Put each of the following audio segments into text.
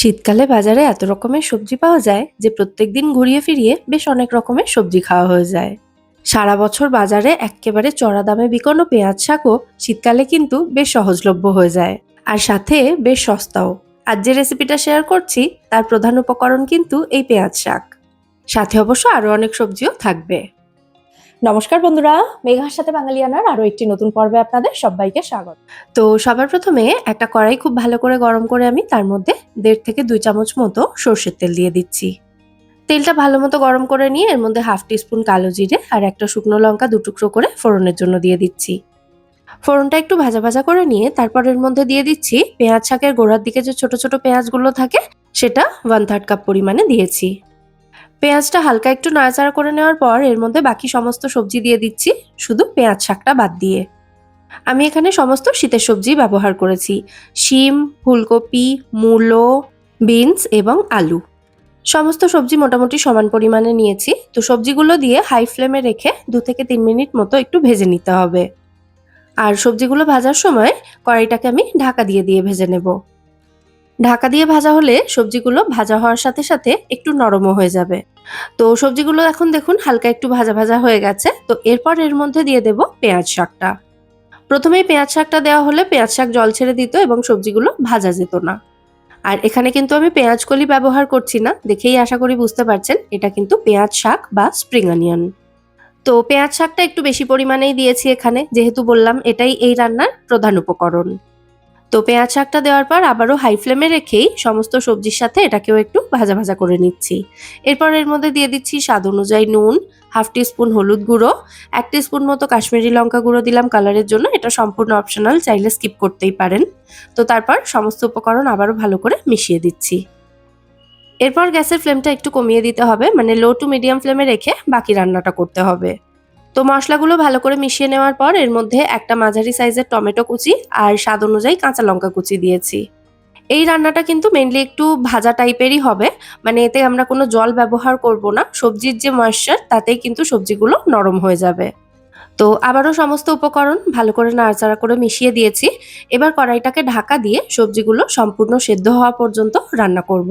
শীতকালে বাজারে এত রকমের সবজি পাওয়া যায় যে প্রত্যেক দিন ঘুরিয়ে ফিরিয়ে বেশ অনেক রকমের সবজি খাওয়া হয়ে যায়। সারা বছর বাজারে এক্কেবারে চড়া দামে বিকোনো পেঁয়াজ শাকও শীতকালে কিন্তু বেশ সহজলভ্য হয়ে যায়। আর সাথে বেশ সস্তাও। আজ যে রেসিপিটা শেয়ার করছি, তার প্রধান উপকরণ কিন্তু এই পেঁয়াজ শাক। সাথে অবশ্য আরও অনেক সবজিও থাকবে। নমস্কার বন্ধুরা, মেঘার সাথে বাঙালিয়ানার আরও একটি নতুন পর্বে আপনাদের সবাইকে স্বাগত। তো সবার প্রথমে একটা কড়াই খুব ভালো করে গরম করে আমি তার মধ্যে দেড় থেকে দুই চামচ মতো সর্ষের তেল দিয়ে দিচ্ছি। তেলটা ভালো মতো গরম করে নিয়ে এর মধ্যে হাফ টিস্পুন কালো জিরে আর একটা শুকনো লঙ্কা দু টুকরো করে ফোড়নের জন্য দিয়ে দিচ্ছি। ফোড়নটা একটু ভাজা ভাজা করে নিয়ে তারপর এর মধ্যে দিয়ে দিচ্ছি পেঁয়াজ শাকের গোড়ার দিকে যে ছোট ছোট পেঁয়াজগুলো থাকে, সেটা ওয়ান থার্ড কাপ পরিমাণে দিয়েছি। পেঁয়াজটা হালকা একটু নাড়াচাড়া করে নেওয়ার পর এর মধ্যে বাকি সমস্ত সবজি দিয়ে দিচ্ছি, শুধু পেঁয়াজ শাকটা বাদ দিয়ে। আমি এখানে সমস্ত শীতের সবজি ব্যবহার করেছি, শিম, ফুলকপি, মূলো, বিনস এবং আলু। সমস্ত সবজি মোটামুটি সমান পরিমাণে নিয়েছি, তো সবজিগুলো দিয়ে হাই ফ্লেমে রেখে দু থেকে তিন মিনিট মতো একটু ভেজে নিতে হবে। আর সবজিগুলো ভাজার সময় কড়াইটাকে আমি ঢাকা দিয়ে দিয়ে ভেজে নেব। ঢাকা দিয়ে ভাজা হলে সবজিগুলো ভাজা হওয়ার সাথে সাথে একটু নরমও হয়ে যাবে। তো সবজিগুলো এখন দেখুন হালকা একটু ভাজা ভাজা হয়ে গেছে। তো এরপর এর মধ্যে দিয়ে দেব পেঁয়াজ শাকটা। প্রথমেই পেঁয়াজ শাকটা দেওয়া হলে পেঁয়াজ শাক জল ছেড়ে দিত এবং সবজিগুলো ভাজা যেত না। আর এখানে কিন্তু আমি পেঁয়াজ কলি ব্যবহার করছি না, দেখেই আশা করি বুঝতে পারছেন, এটা কিন্তু পেঁয়াজ শাক বা স্প্রিং অনিয়ন। তো পেঁয়াজ শাকটা একটু বেশি পরিমাণেই দিয়েছি এখানে, যেহেতু বললাম এটাই এই রান্নার প্রধান উপকরণ। তো পেঁয়াজ শাকটা দেওয়ার পর আবারও হাই ফ্লেমে রেখেই সমস্ত সবজির সাথে এটাকেও একটু ভাজা ভাজা করে নিচ্ছি। এরপর এর মধ্যে দিয়ে দিচ্ছি স্বাদ অনুযায়ী নুন হাফ টিস্পুন হলুদ গুঁড়ো, এক টিস্পুন মতো কাশ্মীরি লঙ্কা গুঁড়ো দিলাম কালারের জন্য, এটা সম্পূর্ণ অপশনাল চাইলে স্কিপ করতেই পারেন। তো তারপর সমস্ত উপকরণ আবারও ভালো করে মিশিয়ে দিচ্ছি। এরপর গ্যাসের ফ্লেমটা একটু কমিয়ে দিতে হবে মানে লো টু মিডিয়াম ফ্লেমে রেখে বাকি রান্নাটা করতে হবে। তো মশলাগুলো ভালো করে মিশিয়ে নেওয়ার পর এর মধ্যে একটা মাঝারি সাইজের টমেটো কুচি আর স্বাদ অনুযায়ী কাঁচা লঙ্কা কুচি দিয়েছি এই রান্নাটা কিন্তু মেনলি একটু ভাজা টাইপেরই হবে মানে এতে আমরা কোনো জল ব্যবহার করব না, সবজির যে ময়েশ্চার তাতেই কিন্তু সবজিগুলো নরম হয়ে যাবে তো আবারও সমস্ত উপকরণ ভালো করে নাড়াচাড়া করে মিশিয়ে দিয়েছি, এবার কড়াইটাকে ঢাকা দিয়ে সবজিগুলো সম্পূর্ণ সেদ্ধ হওয়া পর্যন্ত রান্না করব।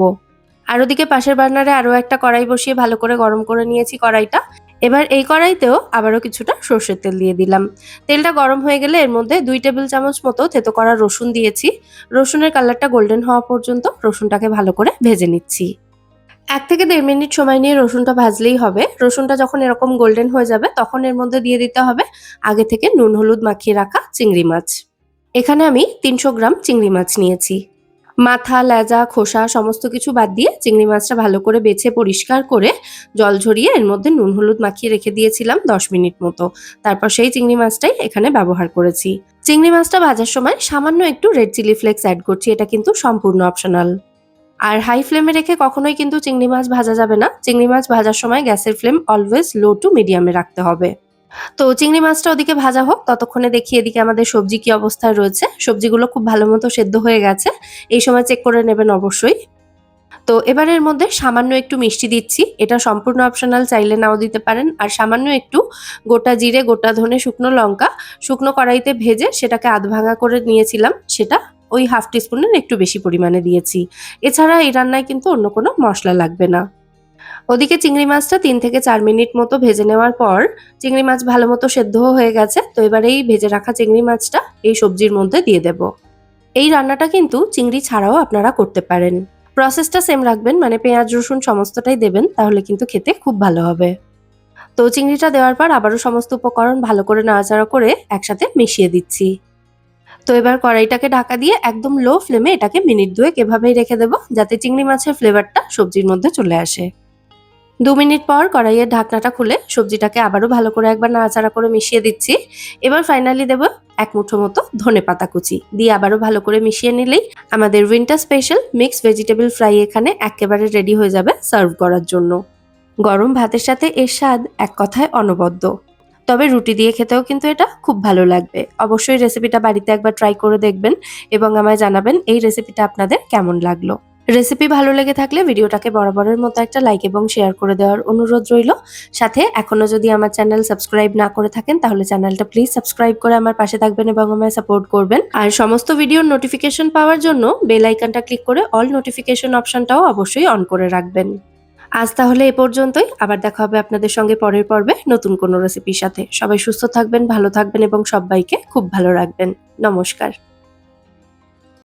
আর ওদিকে পাশের বার্নারে আরও একটা কড়াই বসিয়ে ভালো করে গরম করে নিয়েছি কড়াইটা এবার এই কড়াইতেও আবারও কিছুটা সর্ষের তেল দিয়ে দিলাম। তেলটা গরম হয়ে গেলে এর মধ্যে দুই টেবিল চামচ মতো থেতো করা রসুন দিয়েছি। রসুনের কালারটা গোল্ডেন হওয়া পর্যন্ত রসুনটাকে ভালো করে ভেজে নিচ্ছি। এক থেকে দেড় মিনিট সময় নিয়ে রসুনটা ভাজলেই হবে। রসুনটা যখন এরকম গোল্ডেন হয়ে যাবে, তখন এর মধ্যে দিয়ে দিতে হবে আগে থেকে নুন, হলুদ মাখিয়ে রাখা চিংড়ি মাছ। এখানে আমি তিনশো গ্রাম চিংড়ি মাছ নিয়েছি। মাথা, লেজা, খোসা সমস্ত কিছু বাদ দিয়ে চিংড়ি মাছটা ভালো করে বেছে পরিষ্কার করে জল ঝরিয়ে এর মধ্যে নুন, হলুদ মাখিয়ে রেখে দিয়েছিলাম দশ মিনিট মতো। তারপর সেই চিংড়ি মাছটাই এখানে ব্যবহার করেছি। চিংড়ি মাছটা ভাজার সময় সামান্য একটু রেড চিলি ফ্লেক্স অ্যাড করছি, এটা কিন্তু সম্পূর্ণ অপশনাল আর হাই ফ্লেমে রেখে কখনোই কিন্তু চিংড়ি মাছ ভাজা যাবে না। চিংড়ি মাছ ভাজার সময় গ্যাসের ফ্লেম অলওয়েজ লো টু মিডিয়ামে রাখতে হবে। তো চিংড়ি মাছটা ওদিকে ভাজা হোক, ততক্ষণে দেখি এদিকে আমাদের সবজি কি অবস্থায় রয়েছে। সবজিগুলো খুব ভালো মতো সেদ্ধ হয়ে গেছে। এই সময় চেক করে নেবেন অবশ্যই। তো এবারের মধ্যে সামান্য একটু মিষ্টি দিচ্ছি। এটা সম্পূর্ণ অপশনাল চাইলে নাও দিতে পারেন। আর সামান্য একটু গোটা জিরে, গোটা ধনে, শুকনো লঙ্কা, শুকনো কড়াইতে ভেজে সেটাকে আধ ভাঙা করে নিয়েছিলাম। সেটা ওই হাফ টিস্পুনের একটু বেশি পরিমাণে দিয়েছি। এছাড়া এই রান্নায় কিন্তু অন্য কোনো মশলা লাগবে না। ওদিকে চিংড়ি মাছটা তিন থেকে চার মিনিট মতো ভেজে নেওয়ার পর চিংড়ি মাছ ভালো মতো সেদ্ধও হয়ে গেছে, তো এবার এই ভেজে রাখা চিংড়ি মাছটা এই সবজির মধ্যে দিয়ে দেব। এই রান্নাটা কিন্তু চিংড়ি ছাড়াও আপনারা করতে পারেন। প্রসেসটা সেম রাখবেন মানে পেঁয়াজ, রসুন সমস্তটাই দেবেন, তাহলে কিন্তু খেতে খুব ভালো হবে। তো চিংড়িটা দেওয়ার পর আবারও সমস্ত উপকরণ ভালো করে নাড়াচাড়া করে একসাথে মিশিয়ে দিচ্ছি। তো এবার কড়াইটাকে ঢাকা দিয়ে একদম লো ফ্লেমে এটাকে মিনিট দুয়েক এভাবেই রেখে দেবো, যাতে চিংড়ি মাছের ফ্লেভারটা সবজির মধ্যে চলে আসে। দু মিনিট পর কড়াইয়ের ঢাকনাটা খুলে সবজিটাকে আবারও ভালো করে একবার নাড়াচাড়া করে মিশিয়ে দিচ্ছি। এবার ফাইনালি দেবো এক মুঠো মতো ধনে পাতা কুচি। দিয়ে আবারও ভালো করে মিশিয়ে নিলেই আমাদের winter special mix vegetable fry এখানে একেবারে রেডি হয়ে যাবে সার্ভ করার জন্য। গরম ভাতের সাথে এর স্বাদ এক কথায় অনবদ্য। তবে রুটি দিয়ে খেতেও কিন্তু এটা খুব ভালো লাগবে। অবশ্যই রেসিপিটা বাড়িতে একবার ট্রাই করে দেখবেন এবং আমায় জানাবেন এই রেসিপিটা আপনাদের কেমন লাগল। রেসিপি ভালো লেগে থাকলে ভিডিওটাকে বরাবরের মতো একটা লাইক এবং শেয়ার করে দেওয়ার অনুরোধ রইল। সাথে এখনও যদি আমার চ্যানেল সাবস্ক্রাইব না করে থাকেন, তাহলে চ্যানেলটা প্লিজ সাবস্ক্রাইব করে আমার পাশে থাকবেন এবং আমায় সাপোর্ট করবেন। আর সমস্ত ভিডিওর নোটিফিকেশন পাওয়ার জন্য বেল আইকনটা ক্লিক করে অল নোটিফিকেশন অপশনটাও অবশ্যই অন করে রাখবেন। আজ তাহলে এ পর্যন্তই। আবার দেখা হবে আপনাদের সঙ্গে পরের পর্বে নতুন কোনো রেসিপির সাথে। সবাই সুস্থ থাকবেন, ভালো থাকবেন এবং সবাইকে খুব ভালো রাখবেন। নমস্কার।